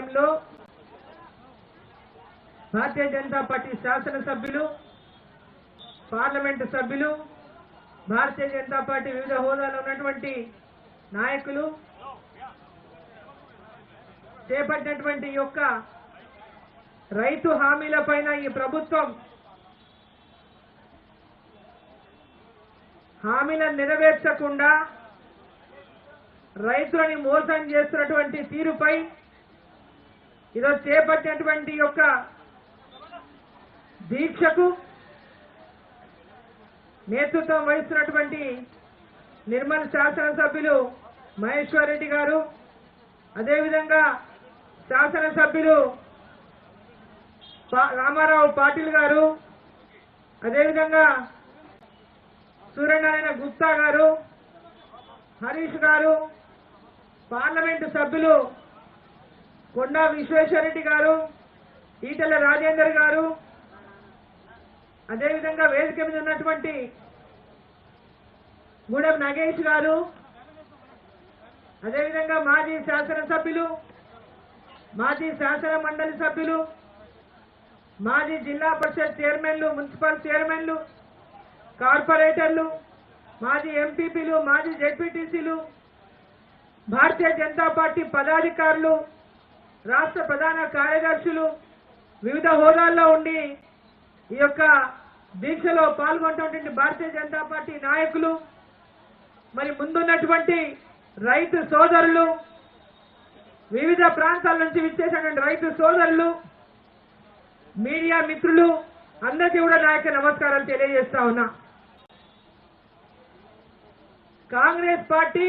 ఆధ్వర్యంలో భారతీయ జనతా పార్టీ శాసనసభ్యులు పార్లమెంటు సభ్యులు భారతీయ జనతా పార్టీ వివిధ హోదాలో ఉన్నటువంటి నాయకులు చేపట్టినటువంటి యొక్క రైతు హామీల పైన ఈ ప్రభుత్వం హామీలను నెరవేర్చకుండా రైతులని మోసం చేస్తున్నటువంటి తీరుపై ఈరోజు చేపట్టినటువంటి యొక్క దీక్షకు నేతృత్వం వహిస్తున్నటువంటి నిర్మల్ శాసనసభ్యులు మహేశ్వర్ రెడ్డి గారు అదేవిధంగా శాసనసభ్యులు పా- రామారావు పాటిల్ గారు అదేవిధంగా సూర్యనారాయణ గుప్తా గారు హరీష్ గారు పార్లమెంటు సభ్యులు కొండా విశ్వేశ్వరరెడ్డి గారు ఈటెల రాజేందర్ గారు అదేవిధంగా వేదిక మీద ఉన్నటువంటి గూడెం నగేష్ గారు అదేవిధంగా మాజీ శాసనసభ్యులు మాజీ శాసన మండలి సభ్యులు మాజీ జిల్లా పరిషత్ చైర్మన్లు మున్సిపల్ చైర్మన్లు కార్పొరేటర్లు మాజీ ఎంపీపీలు మాజీ జెడ్పీటీసీలు భారతీయ జనతా పార్టీ పదాధికారులు రాష్ట్ర ప్రధాన కార్యదర్శులు వివిధ హోదాల్లో ఉండి ఈ యొక్క దీక్షలో పాల్గొన్నటువంటి భారతీయ జనతా పార్టీ నాయకులు మరి ముందున్నటువంటి రైతు సోదరులు వివిధ ప్రాంతాల నుంచి విచ్చేసినటువంటి రైతు సోదరులు మీడియా మిత్రులు అందరికీ కూడా నా యొక్క నమస్కారాలు తెలియజేస్తా ఉన్నా. కాంగ్రెస్ పార్టీ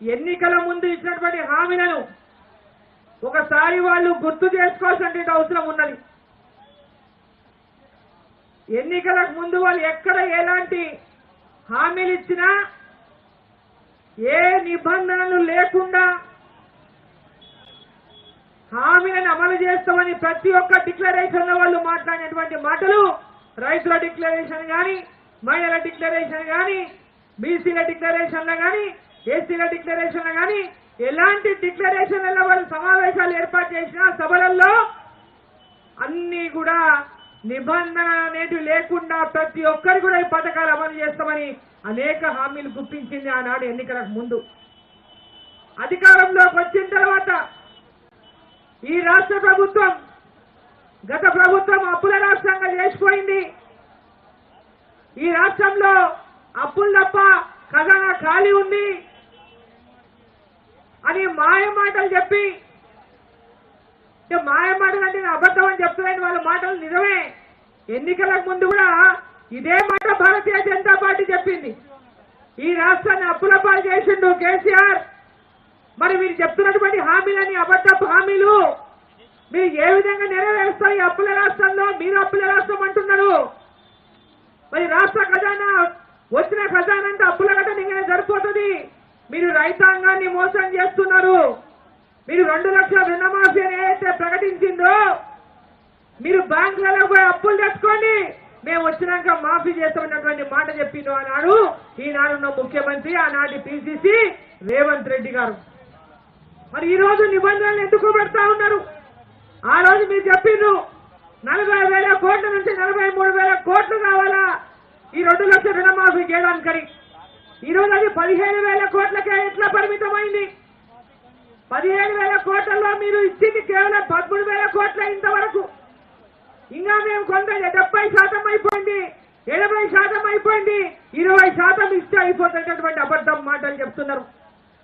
ఎన్నికల ముందు ఇచ్చినటువంటి హామీలను ఒకసారి వాళ్ళు గుర్తు చేసుకోవాల్సిన అవసరం ఉన్నది. ఎన్నికలకు ముందు వాళ్ళు ఎక్కడ ఎలాంటి హామీలు ఇచ్చినా ఏ నిబంధనలు లేకుండా హామీలను అమలు చేస్తామని ప్రతి ఒక్క డిక్లరేషన్లో వాళ్ళు మాట్లాడినటువంటి మాటలు రైతుల డిక్లరేషన్ కానీ మహిళల డిక్లరేషన్ కానీ బీసీల డిక్లరేషన్ల కానీ ఎస్సీల డిక్లరేషన్ల కానీ ఎలాంటి డిక్లరేషన్లలో వాళ్ళు సమావేశాలు ఏర్పాటు చేసినా సభలలో అన్ని కూడా నిబంధన అనేటివి లేకుండా ప్రతి ఒక్కరు కూడా ఈ పథకాలు అమలు చేస్తామని అనేక హామీలు గుప్పించింది ఆనాడు ఎన్నికలకు ముందు. అధికారంలోకి వచ్చిన తర్వాత ఈ రాష్ట్ర ప్రభుత్వం గత ప్రభుత్వం అప్పుల రాష్ట్రంగా చేసిపోయింది. ఈ రాష్ట్రంలో అప్పులు తప్ప ఖజానా ఖాళీ ఉంది. అని మాయ మాటలు చెప్పి మాయ మాటలు అంటే అబద్ధం అని చెప్తున్నాను వాళ్ళ మాటలు నిజమే. ఎన్నికలకు ముందు కూడా ఇదే మాట భారతీయ జనతా పార్టీ చెప్పింది. ఈ రాష్ట్రాన్ని అప్పుల పాలు చేసిండు కేసీఆర్. మరి మీరు చెప్తున్నటువంటి హామీలని అబద్ధపు హామీలు మీరు ఏ విధంగా నెరవేరు ఈ అప్పుల రాష్ట్రంలో మీరు అప్పుల రాష్ట్రం అంటున్నారు మరి రాష్ట్ర ఖజానా వచ్చిన ఖజానా అంతా అప్పుల గట్ట నింగనే సరిపోతుంది మీరు రైతాంగాన్ని మోసం చేస్తున్నారు. మీరు రెండు లక్షల రుణమాఫీ అని ఏదైతే ప్రకటించిందో మీరు బ్యాంకులలో కూడా అప్పులు తెచ్చుకోండి. మేము వచ్చినాక మాఫీ చేస్తామన్నటువంటి మాట చెప్పిండు ఆనాడు. ఈనాడున్న ముఖ్యమంత్రి ఆనాటి పిసిసి రేవంత్ రెడ్డి గారు. మరి ఈ రోజు నిబంధనలు ఎందుకు పెడతా ఉన్నారు? ఆ రోజు మీరు చెప్పిండ్రు నలభై వేల కోట్ల నుంచి నలభై మూడు వేల కోట్లు కావాలా? ఈ రెండు లక్షల రుణమాఫీ చేయడానికని. ఈరోజు అది పదిహేను వేల కోట్లకే ఎట్లా పరిమితమైంది? పదిహేను వేల కోట్లలో మీరు ఇచ్చింది కేవలం పదమూడు వేల కోట్ల ఇంతవరకు. ఇంకా మేము కొంత డెబ్బై శాతం అయిపోయింది ఎనభై శాతం అయిపోయింది ఇరవై శాతం ఇస్తే అయిపోతున్నటువంటి అబద్ధం మాటలు చెప్తున్నారు.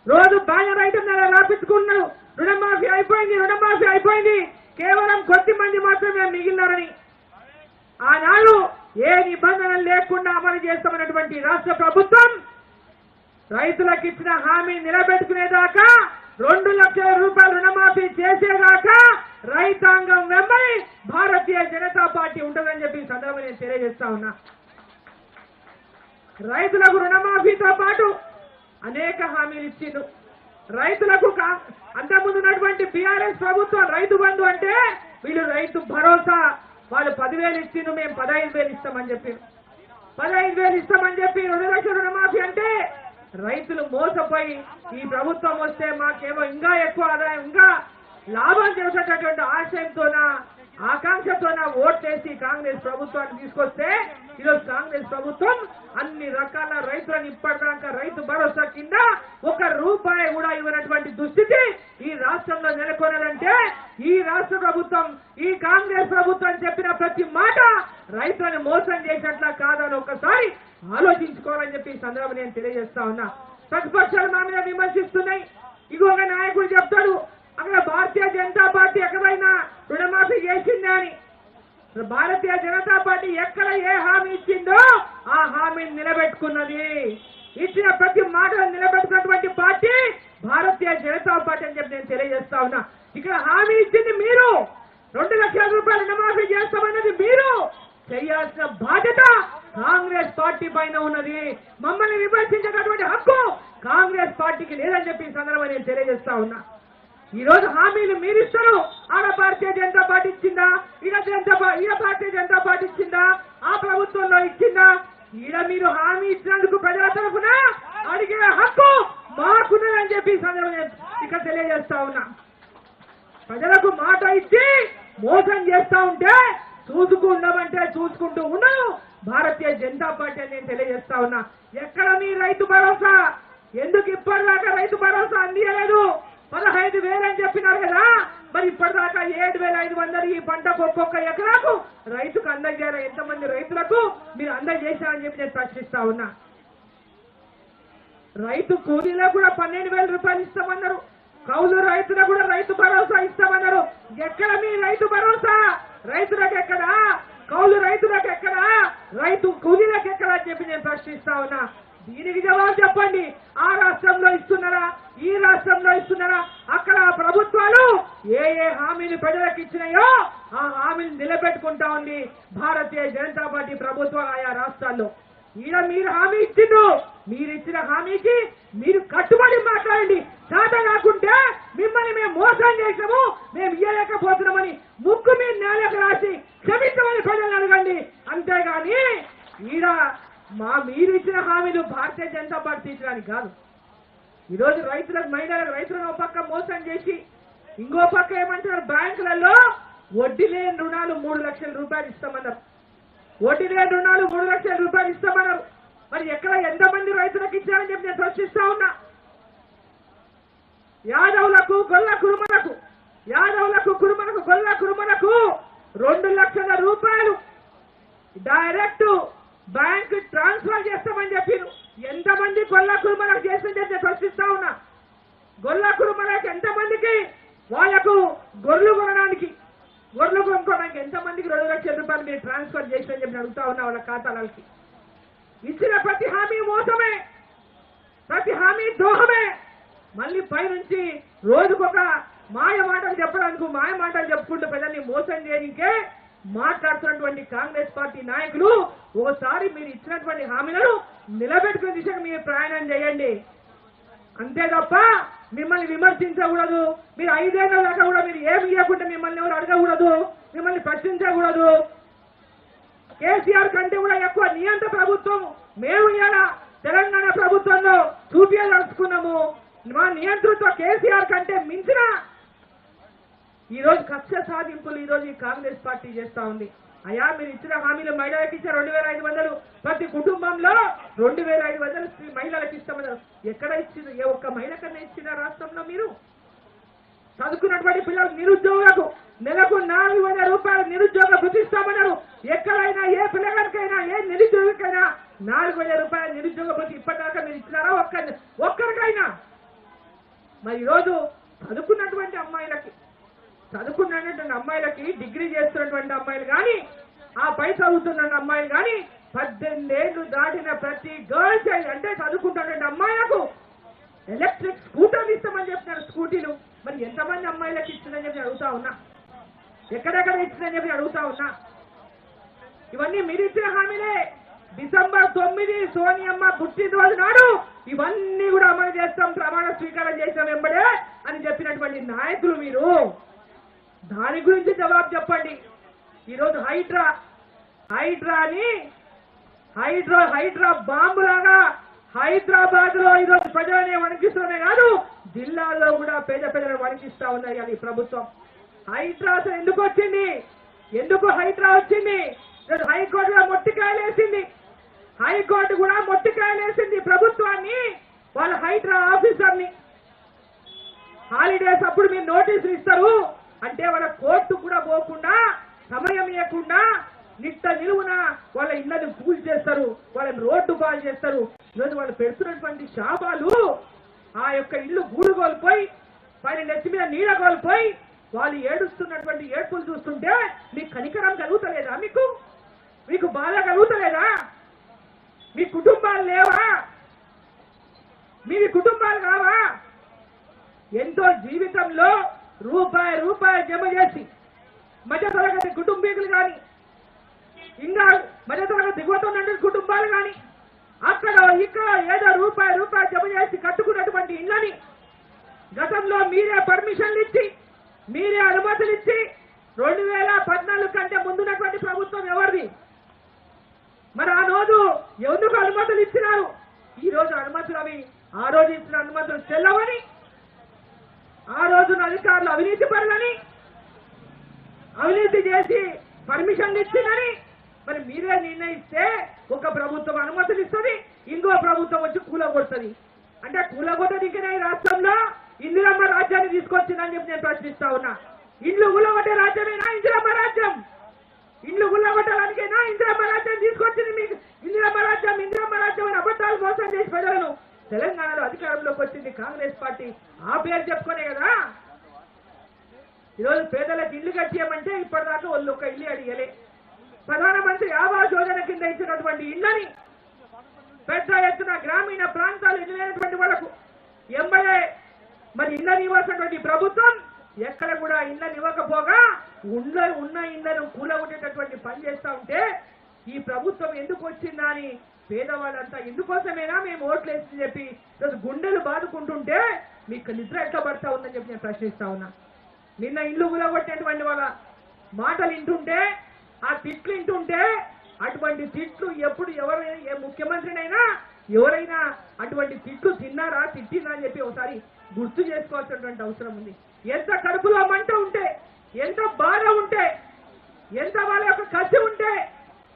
రోజు బ్యానర్ ఐటమ్ నెల రాపించుకున్నారు రుణమాఫీ అయిపోయింది రుణమాఫీ అయిపోయింది కేవలం కొద్ది మంది మాత్రమే మిగిలినారని. ఆనాడు ఏ నిబంధనలు లేకుండా అమలు చేస్తామన్నటువంటి రాష్ట్ర ప్రభుత్వం రైతులకు ఇచ్చిన హామీ నిలబెట్టుకునేదాకా రెండు లక్షల రూపాయల రుణమాఫీ చేసేదాకా రైతాంగం వెంబడి భారతీయ జనతా పార్టీ ఉంటుందని చెప్పి సందర్భంగా నేను తెలియజేస్తా ఉన్నా. రైతులకు రుణమాఫీతో పాటు అనేక హామీలు ఇచ్చిండు. రైతులకు అంతకుముందు ఉన్నటువంటి బీఆర్ఎస్ ప్రభుత్వం రైతు బంధు అంటే వీళ్ళు రైతు భరోసా. వాళ్ళు పదివేలు ఇచ్చిండు మేము పదహైదు వేలు ఇస్తామని చెప్పి. పదహైదు వేలు ఇస్తామని చెప్పి రెండు లక్షల రుణమాఫీ అంటే రైతులు మోసపోయి ఈ ప్రభుత్వం వస్తే మాకేమో ఇంకా ఎక్కువ ఆదాయం ఇంకా లాభం చేసేటటువంటి ఆశయంతోన ఆకాంక్షతోన ఓట్ చేసి కాంగ్రెస్ ప్రభుత్వాన్ని తీసుకొస్తే ఈరోజు కాంగ్రెస్ ప్రభుత్వం అన్ని రకాల రైతులను ఇప్పటిదాకా రైతు భరోసా కింద ఒక రూపాయి కూడా ఇవ్వనటువంటి దుస్థితి ఈ రాష్ట్రంలో నెలకొనాలంటే ఈ రాష్ట్ర ప్రభుత్వం ఈ కాంగ్రెస్ ప్రభుత్వం చెప్పిన ప్రతి మాట రైతులను మోసం చేసినట్లా కాదని ఒకసారి ఆలోచించుకోవాలని చెప్పి ఈ సందర్భం నేను తెలియజేస్తా ఉన్నా. ప్రతిపక్షాలు మా మీద విమర్శిస్తున్నాయి. ఇగో ఒక నాయకుడు చెప్తాడు అక్కడ భారతీయ జనతా పార్టీ ఎక్కడైనా రుణమాఫీ చేసిందా అని? భారతీయ జనతా పార్టీ ఎక్కడ ఏ హామీ ఇచ్చిందో ఆ హామీని నిలబెట్టుకున్నది. ఇచ్చిన ప్రతి మాటను నిలబెట్టుకున్నటువంటి పార్టీ భారతీయ జనతా పార్టీ అని చెప్పి నేను తెలియజేస్తా ఉన్నా ఇక్కడ హామీ ఇచ్చింది మీరు రెండు లక్షల రూపాయలు రుణమాఫీ చేస్తామన్నది మీరు చేయాల్సిన బాధ్యత కాంగ్రెస్ పార్టీ పైన ఉన్నది మమ్మల్ని విమర్శించేటటువంటి హక్కు కాంగ్రెస్ పార్టీకి లేదని చెప్పి ఈ సందర్భంగా నేను తెలియజేస్తా ఉన్నా. ఈ రోజు హామీలు మీరు ఇస్తారు. ఆడ భారతీయ జనతా పార్టీ ఇచ్చిందా? ఈడ జనతా ఈడ భారతీయ జనతా పార్టీ ఇచ్చిందా? ఆ ప్రభుత్వంలో ఇచ్చిందా? ఈడ మీరు హామీ ఇచ్చినందుకు ప్రజల తరఫున అడిగే హక్కు మాకున్నదని చెప్పి ఇక్కడ తెలియజేస్తా ఉన్నా. ప్రజలకు మాట ఇచ్చి మోసం చేస్తా ఉంటే చూసుకు ఉండమంటే చూసుకుంటూ ఉన్నాను భారతీయ జనతా పార్టీ అని నేను తెలియజేస్తా ఉన్నా. ఎక్కడ మీ రైతు భరోసా? ఎందుకు ఇప్పటిదాకా రైతు భరోసా అందియలేదు? పదహైదు వేలు అని చెప్పినారు కదా. మరి ఇప్పటిదాకా ఏడు వేల ఐదు వందలు ఈ పంటకు ఒక్కొక్క ఎకరాకు రైతుకు అందజేయాలి? ఎంతమంది రైతులకు మీరు అందజేశారని చెప్పి నేను ప్రశ్నిస్తా ఉన్నా. రైతు కూలీలో కూడా పన్నెండు వేల రూపాయలు ఇస్తామన్నారు. కౌలు రైతులకు కూడా రైతు భరోసా ఇస్తామన్నారు. ఎక్కడ మీ రైతు భరోసా? రైతులకు ఎక్కడా? కౌలు రైతులకు ఎక్కడా? రైతు కూలీలకు ఎక్కడా అని చెప్పి నేను ప్రశ్నిస్తా ఉన్నా. దీనికి జవాబు చెప్పండి. ఆ రాష్ట్రంలో ఇస్తున్నారా? ఈ రాష్ట్రంలో ఇస్తున్నారా? అక్కడ ప్రభుత్వాలు ఏ ఏ హామీని ప్రజలకు ఇచ్చినాయో ఆ హామీని నిలబెట్టుకుంటా ఉంది భారతీయ జనతా పార్టీ ప్రభుత్వం ఆయా రాష్ట్రాల్లో. ఈడ మీరు హామీ ఇచ్చిండు మీరు ఇచ్చిన హామీకి మీరు కట్టుబడి మాట్లాడండి. చేత కాకుంటే మిమ్మల్ని మేము మోసం చేసాము మేము ఇయ్యలేకపోతున్నామని ముక్కు మీ నేలకు రాసి క్షమించమని ప్రజలను అడగండి. అంతేగాని ఈడ మా మీరు ఇచ్చిన హామీలు భారతీయ జనతా పార్టీ తీర్చడానికి కాదు. ఈరోజు రైతులకు మహిళలకు రైతులను ఒక పక్క మోసం చేసి ఇంకో పక్క ఏమంటారు బ్యాంకులలో వడ్డీ లేని రుణాలు మూడు లక్షల రూపాయలు ఇస్తామన్నారు. వడ్డీ లేని రుణాలు మూడు లక్షల రూపాయలు ఇస్తామన్నారు. మరి ఎక్కడ ఎంతమంది రైతులకు ఇచ్చారని చెప్పి నేను ప్రశ్నిస్తా ఉన్నా. యాదవులకు గొల్ల కురుమలకు యాదవులకు కురుమలకు గొల్ల కురుమలకు రెండు లక్షల రూపాయలు. డైరెక్ట్ బ్యాంక్ ట్రాన్స్ఫర్ చేస్తామని చెప్పారు ఎంతమంది గొల్ల కురుమలకు చేసింది నేను ప్రశ్నిస్తా ఉన్నా. గొల్ల కురుమలకు ఎంతమందికి? వాళ్ళకు గొర్రెలు కొనడానికి. గొర్రెలు కొనుక్కోవడానికి ఎంతమందికి రెండు లక్షల రూపాయలు మీరు ట్రాన్స్ఫర్ చేసిన చెప్పి అడుగుతా ఉన్నా వాళ్ళ ఖాతాలకి. ఇచ్చిన ప్రతి హామీ మోసమే. ప్రతి హామీ ద్రోహమే. మళ్ళీ పైనుంచి రోజుకొక మాయ మాటలు చెప్పడానికి మాయ మాటలు చెప్పుకుంటూ ప్రజల్ని మోసం చేయడానికే మాట్లాడుతున్నటువంటి కాంగ్రెస్ పార్టీ నాయకులు ఓసారి మీరు ఇచ్చినటువంటి హామీలను నిలబెట్టుకునే దిశగా మీరు ప్రయాణం చేయండి. అంతే తప్ప మిమ్మల్ని విమర్శించకూడదు. మీరు ఐదేళ్ళ దాకా కూడా మీరు ఏమి ఇవ్వకుండా మిమ్మల్ని ఎవరు అడగకూడదు. మిమ్మల్ని ప్రశ్నించకూడదు. కేసీఆర్ కంటే కూడా ఎక్కువ నియంత్ర ప్రభుత్వం మేము ఇలా తెలంగాణ ప్రభుత్వంలో చూపించదలుచుకున్నాము మా నియంతృత్వ కేసీఆర్ కంటే మించిన ఈ రోజు కక్ష సాధింపులు ఈ రోజు ఈ కాంగ్రెస్ పార్టీ చేస్తా ఉంది. అయా మీరు ఇచ్చిన హామీలు మహిళలకు ఇచ్చే రెండు వేల ఐదు వందలు. ప్రతి కుటుంబంలో రెండు వేల ఐదు వందలు స్త్రీ మహిళలకు ఇస్తామని ఎక్కడ ఇచ్చింది ఏ ఒక్క మహిళ కన్నా ఇచ్చిన రాష్ట్రంలో మీరు? చదువుకున్నటువంటి పిల్లలు నిరుద్యోగులకు నెలకు నాలుగు వేల రూపాయలు నిరుద్యోగ గుర్తిస్తామన్నారు ఎక్కడైనా ఏ పిల్లగానికైనా ఏ నిరుద్యోగికైనా నాలుగు వేల రూపాయల నిరుద్యోగ భృతి ఇప్పటిదాకా మీరు ఇచ్చినారా? ఒక్క ఒక్కరికైనా. మరి ఈరోజు చదువుకున్నటువంటి అమ్మాయిలకి చదువుకున్నటువంటి అమ్మాయిలకి డిగ్రీ చేస్తున్నటువంటి అమ్మాయిలు కానీ ఆ పై చదువుతున్న అమ్మాయిలు కానీ పద్దెనిమిది ఏళ్ళు దాటిన ప్రతి గర్ల్ చైల్డ్ అంటే చదువుకుంటున్నటువంటి అమ్మాయిలకు ఎలక్ట్రిక్ స్కూటర్లు ఇస్తామని చెప్తున్నారు స్కూటీలు. మరి ఎంతమంది అమ్మాయిలకు ఇచ్చిందని చెప్పి అడుగుతా ఉన్నా? ఎక్కడెక్కడ ఇచ్చిందని చెప్పి అడుగుతా ఉన్నా? ఇవన్నీ మీరు ఇచ్చిన హామీలే. డిసెంబర్ తొమ్మిది సోనియమ్మ పుట్టినరోజు నాడు ఇవన్నీ కూడా అమలు చేస్తాం ప్రమాణ స్వీకారం చేస్తాం వెంబడే అని చెప్పినటువంటి నాయకులు మీరు. దాని గురించి జవాబు చెప్పండి. ఈరోజు హైడ్రా. హైడ్రా అని హైడ్రా హైడ్రా బాంబు లాగా హైదరాబాద్లో ఈరోజు ప్రజలని వణికిస్తూనే కాదు జిల్లాల్లో కూడా పేద ప్రజలను వణికిస్తా ఉన్నాయి అది ప్రభుత్వం. హైడ్రా అసలు ఎందుకు వచ్చింది? ఎందుకు హైడ్రా వచ్చింది? హైకోర్టు కూడా మొట్టికాయలేసింది. హైకోర్టు కూడా మొట్టికాయలేసింది ప్రభుత్వాన్ని వాళ్ళ హైడ్రా ఆఫీసర్ని. హాలిడేస్ అప్పుడు మీరు నోటీసులు ఇస్తారు. అంటే వాళ్ళ కోర్టు కూడా పోకుండా సమయం ఇవ్వకుండా నిట్ట నిలువున వాళ్ళ ఇళ్ళని పూజ చేస్తారు వాళ్ళని రోడ్డు పాలు చేస్తారు. ఈరోజు వాళ్ళు పెడుతున్నటువంటి శాపాలు ఆ యొక్క ఇల్లు గూడు కోల్పోయి పైన నెత్తి మీద నీడ కోల్పోయి వాళ్ళు ఏడుస్తున్నటువంటి ఏడుపులు చూస్తుంటే మీకు కనికరం కలుగుతలేదా మీకు? మీకు బాధ కలుగుతలేదా? మీ కుటుంబాలు లేవా? మీ కుటుంబాలు కావా? ఎంతో జీవితంలో రూపాయి రూపాయి జమ చేసి మధ్యతరగతి కుటుంబీకులు కానీ ఇంకా మధ్యతరగతి దిగువతున్నటువంటి కుటుంబాలు కానీ అక్కడ ఇక్కడ ఏదో రూపాయి రూపాయి జమ చేసి కట్టుకున్నటువంటి ఇళ్ళని గతంలో మీరే పర్మిషన్లు ఇచ్చి మీరే అనుమతులు ఇచ్చి రెండు వేల పద్నాలుగు కంటే ముందున్నటువంటి ప్రభుత్వం ఎవరిది? మరి ఆ రోజు ఎందుకు అనుమతులు ఇచ్చినారు? ఈ రోజు అనుమతులు అవి ఆ రోజు ఇచ్చిన అనుమతులు చెల్లవని ఆ రోజున అధికారులు అవినీతి పరులని అవినీతి చేసి పర్మిషన్లు ఇచ్చిందని మరి మీరే నిర్ణయిస్తే ఒక ప్రభుత్వం అనుమతులు ఇస్తుంది ఇంకో ప్రభుత్వం వచ్చి కూలగొడుతుంది. అంటే కూలగొట్టడానికి ఈ రాష్ట్రంలో ఇందిరమ్మ రాజ్యాన్ని తీసుకొచ్చిందని చెప్పి నేను ప్రశ్నిస్తా ఉన్నా. ఇండ్లు కూలగొట్టే రాజ్యమేనా ఇందిరమ్మ రాజ్యం? ఇండ్లు గుల్లగొట్టడానికైనా ఇందిరమ్మ రాజ్యం తీసుకొచ్చింది మీకు? ఇందిరమ్మ రాజ్యం ఇందిరమ్మ రాజ్యం అని అబద్ధాలు మోసం చేసి ప్రజలను తెలంగాణలో అధికారంలోకి వచ్చింది కాంగ్రెస్ పార్టీ. ఆ పేరు చెప్పుకునే కదా. ఈరోజు పేదలకు ఇల్లు కట్టేయమంటే ఇప్పటిదాకా వాళ్ళు ఒక ఇల్లు అడిగలే. ప్రధానమంత్రి ఆవాస్ యోజన కింద ఇచ్చినటువంటి ఇళ్ళని పెద్ద ఎత్తున గ్రామీణ ప్రాంతాలు ఎదురైనటువంటి వాళ్ళకు ఎంబడే మరి ఇళ్ళని ఇవ్వాల్సినటువంటి ప్రభుత్వం ఎక్కడ కూడా ఇళ్ళని ఇవ్వకపోగా ఉన్న ఉన్న కూల కూలగొట్టేటటువంటి పని చేస్తా ఉంటే ఈ ప్రభుత్వం ఎందుకు వచ్చిందా అని పేదవాళ్ళంతా ఇందుకోసమేనా మేము ఓట్లేసి వేసి చెప్పి గుండెలు బాదుకుంటుంటే మీకు నిద్ర ఎట్లా పడతా ఉందని చెప్పి నేను ప్రశ్నిస్తా ఉన్నా. నిన్న ఇల్లు కూలగొట్టేటువంటి వాళ్ళ మాటలు వింటుంటే ఆ తిట్లు వింటుంటే అటువంటి తిట్లు ఎప్పుడు ఎవరైనా ఏ ముఖ్యమంత్రినైనా ఎవరైనా అటువంటి తిట్లు తిన్నారా తిట్టినా అని చెప్పి ఒకసారి గుర్తు చేసుకోవాల్సినటువంటి అవసరం ఉంది. ఎంత కడుపులో మంట ఉంటే ఎంత బాధ ఉంటే ఎంత వాళ్ళ యొక్క కసి ఉంటే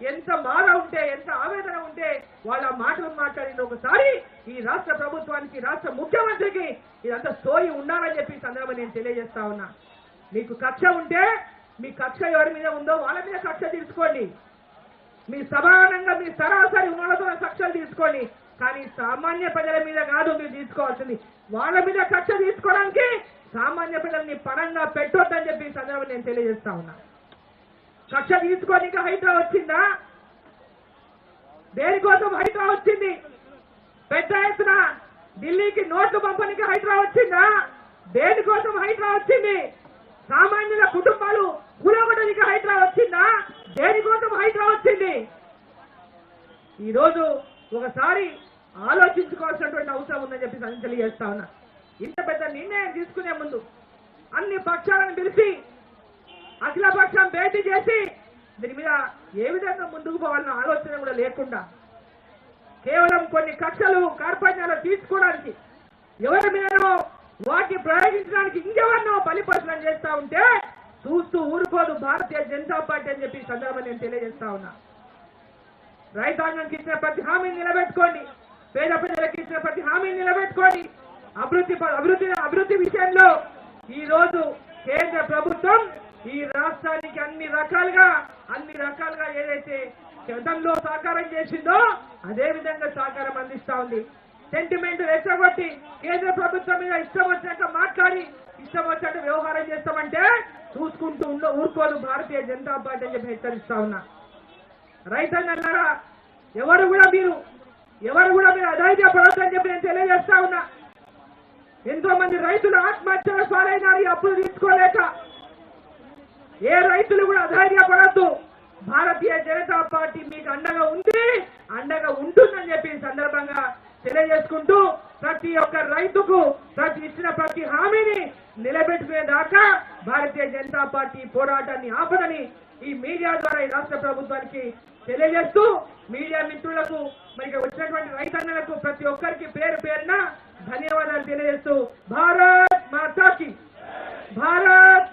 ఎంత బాధ ఉంటే ఎంత ఆవేదన ఉంటే వాళ్ళ మాటలు మాట్లాడిన ఒకసారి ఈ రాష్ట్ర ప్రభుత్వానికి రాష్ట్ర ముఖ్యమంత్రికి ఇదంతా సోయి ఉన్నారని చెప్పి సందర్భం నేను తెలియజేస్తా ఉన్నా. మీకు కక్ష ఉంటే మీ కక్ష ఎవరి మీద ఉందో వాళ్ళ మీద కక్ష తీసుకోండి. మీ సమానంగా మీ సరాసరి ఉన్నతో కక్షలు తీసుకోండి. కానీ సామాన్య ప్రజల మీద కాదు మీరు తీసుకోవాల్సింది. వాళ్ళ మీద కక్ష తీసుకోవడానికి సామాన్య ప్రజల్ని పరంగా పెట్టొద్దని చెప్పి సందర్భం నేను తెలియజేస్తా ఉన్నా. కక్ష తీసుకోనికి హైడ్రా వచ్చిందా? దేనికోసం హైడ్రా వచ్చింది? పెద్ద ఎత్తున ఢిల్లీకి నోట్లు పంపడానికి హైడ్రా వచ్చిందా? దేనికోసం హైడ్రా వచ్చింది? సామాన్యుల కుటుంబాలు కూలగొట్టడానికి హైడ్రా వచ్చిందా? దేనికోసం హైడ్రా వచ్చింది? ఈరోజు ఒకసారి ఆలోచించుకోవాల్సినటువంటి అవసరం ఉందని చెప్పి తెలియజేస్తా ఉన్నా. ఇంత పెద్ద నిర్ణయం తీసుకునే ముందు అన్ని పక్షాలను పిలిచి అఖిలపక్షం భేటీ చేసి దీని మీద ఏ విధంగా ముందుకు పోవాలన్న ఆలోచన కూడా లేకుండా కేవలం కొన్ని కక్షలు కార్పణ్యాలు తీసుకోవడానికి ఎవరి మీదనో వాటిని ప్రయోగించడానికి ఇంకెవరినో బలిపశనం చేస్తా ఉంటే చూస్తూ ఊరుకోదు భారతీయ జనతా పార్టీ అని చెప్పి సందర్భం నేను తెలియజేస్తా ఉన్నా. రైతాంగానికి ఇచ్చిన ప్రతి హామీని నిలబెట్టుకోండి. పేద ప్రజలకు ఇచ్చిన ప్రతి హామీని నిలబెట్టుకోండి. అభివృద్ధి అభివృద్ధి అభివృద్ధి విషయంలో ఈ రోజు కేంద్ర ప్రభుత్వం ఈ రాష్ట్రానికి అన్ని రకాలుగా అన్ని రకాలుగా ఏదైతే గతంలో సహకారం చేసిందో అదే విధంగా సహకారం అందిస్తా ఉంది. సెంటిమెంట్ రెచ్చగొట్టి కేంద్ర ప్రభుత్వం మీద ఇష్టం వచ్చినట్టు మాట్లాడి ఇష్టం వచ్చినట్టు వ్యవహారం చేస్తామంటే చూసుకుంటూ ఉండ ఊరుకోదు భారతీయ జనతా పార్టీ అని చెప్పి హెచ్చరిస్తా ఉన్నా. రైతన్నలారా ఎవరు కూడా మీరు ఎవరు కూడా మీరు అధైర్యపడొద్దని చెప్పి నేను తెలియజేస్తా ఉన్నా. ఎంతో మంది రైతులు ఆత్మహత్యల పాలైనారు అప్పులు తీసుకోలేక. ఏ రైతులు కూడా అధైర్యపడద్దు భారతీయ జనతా పార్టీ మీకు అండగా ఉంది అండగా ఉంటుందని చెప్పి సందర్భంగా తెలియజేసుకుంటూ ప్రతి ఒక్క రైతుకు ప్రతి ఇచ్చిన ప్రతి హామీని నిలబెట్టుకునేదాకా భారతీయ జనతా పార్టీ పోరాటాన్ని ఆపదని ఈ మీడియా ద్వారా ఈ రాష్ట్ర ప్రభుత్వానికి తెలియజేస్తూ మీడియా మిత్రులకు మరి వచ్చినటువంటి రైతన్నలకు ప్రతి ఒక్కరికి పేరు పేరున ధన్యవాదాలు తెలియజేస్తూ భారత్ మాతాకి భారత్